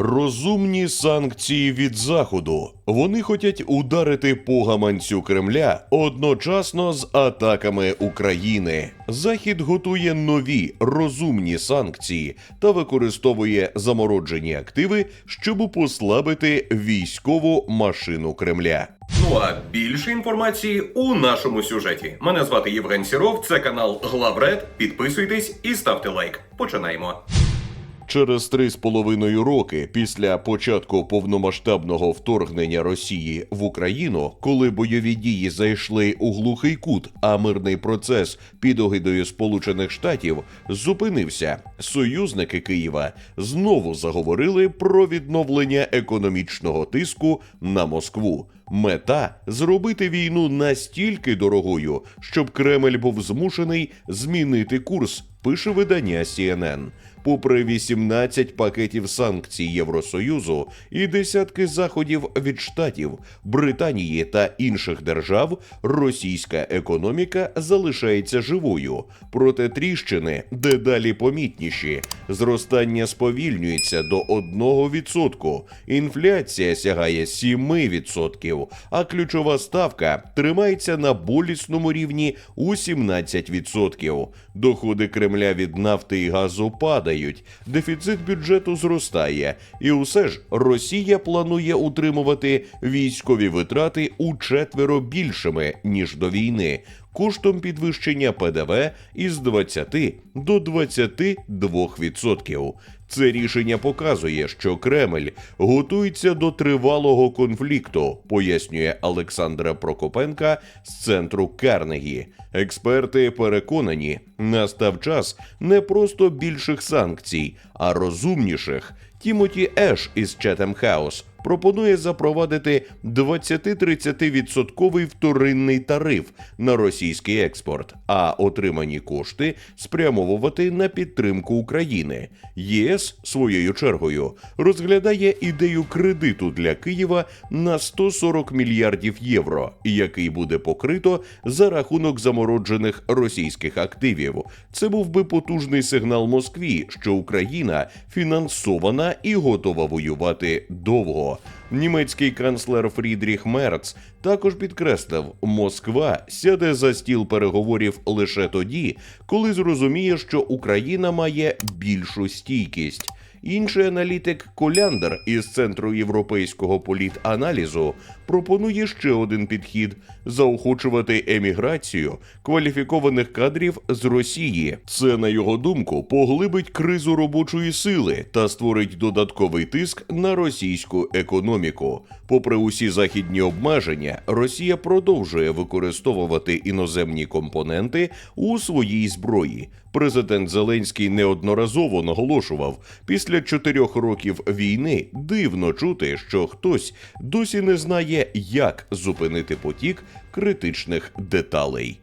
Розумні санкції від заходу. Вони хотять ударити по гаманцю Кремля одночасно з атаками України. Захід готує нові розумні санкції та використовує замороджені активи, щоб послабити військову машину Кремля. Ну а більше інформації у нашому сюжеті. Мене звати Євген Сіров, це канал Главред. Підписуйтесь і ставте лайк. Починаємо. Через три з половиною роки після початку повномасштабного вторгнення Росії в Україну, коли бойові дії зайшли у глухий кут, а мирний процес під огидою Сполучених Штатів зупинився, союзники Києва знову заговорили про відновлення економічного тиску на Москву. Мета зробити війну настільки дорогою, щоб Кремль був змушений змінити курс, пише видання CNN. Попри 18 пакетів санкцій Євросоюзу і десятки заходів від штатів, Британії та інших держав, російська економіка залишається живою. Проте тріщини дедалі помітніші. Зростання сповільнюється до 1%, інфляція сягає 7%, а ключова ставка тримається на болісному рівні у 17%. Доходи Кремля від нафти і газу падають, дефіцит бюджету зростає, і усе ж Росія планує утримувати військові витрати у четверо більшими ніж до війни. Коштом підвищення ПДВ із 20 до 22%. Це рішення показує, що Кремль готується до тривалого конфлікту, пояснює Олександра Прокопенка з центру Карнегі. Експерти переконані, настав час не просто більших санкцій, а розумніших. Тімоті Еш із Chatham House пропонує запровадити 20-30% вторинний тариф на російський експорт, а отримані кошти спрямовувати на підтримку України. ЄС своєю чергою розглядає ідею кредиту для Києва на 140 мільярдів євро, який буде покрито за рахунок замороджених російських активів. Це був би потужний сигнал Москві, що Україна фінансована і готова воювати довго. Німецький канцлер Фрідріх Мерц також підкреслив, Москва сяде за стіл переговорів лише тоді, коли зрозуміє, що Україна має більшу стійкість. Інший аналітик Коляндер із центру європейського політаналізу пропонує ще один підхід: заохочувати еміграцію кваліфікованих кадрів з Росії. Це, на його думку, поглибить кризу робочої сили та створить додатковий тиск на російську економіку. Попри усі західні обмеження, Росія продовжує використовувати іноземні компоненти у своїй зброї. Президент Зеленський неодноразово наголошував, після чотирьох років війни дивно чути, що хтось досі не знає, як зупинити потік критичних деталей.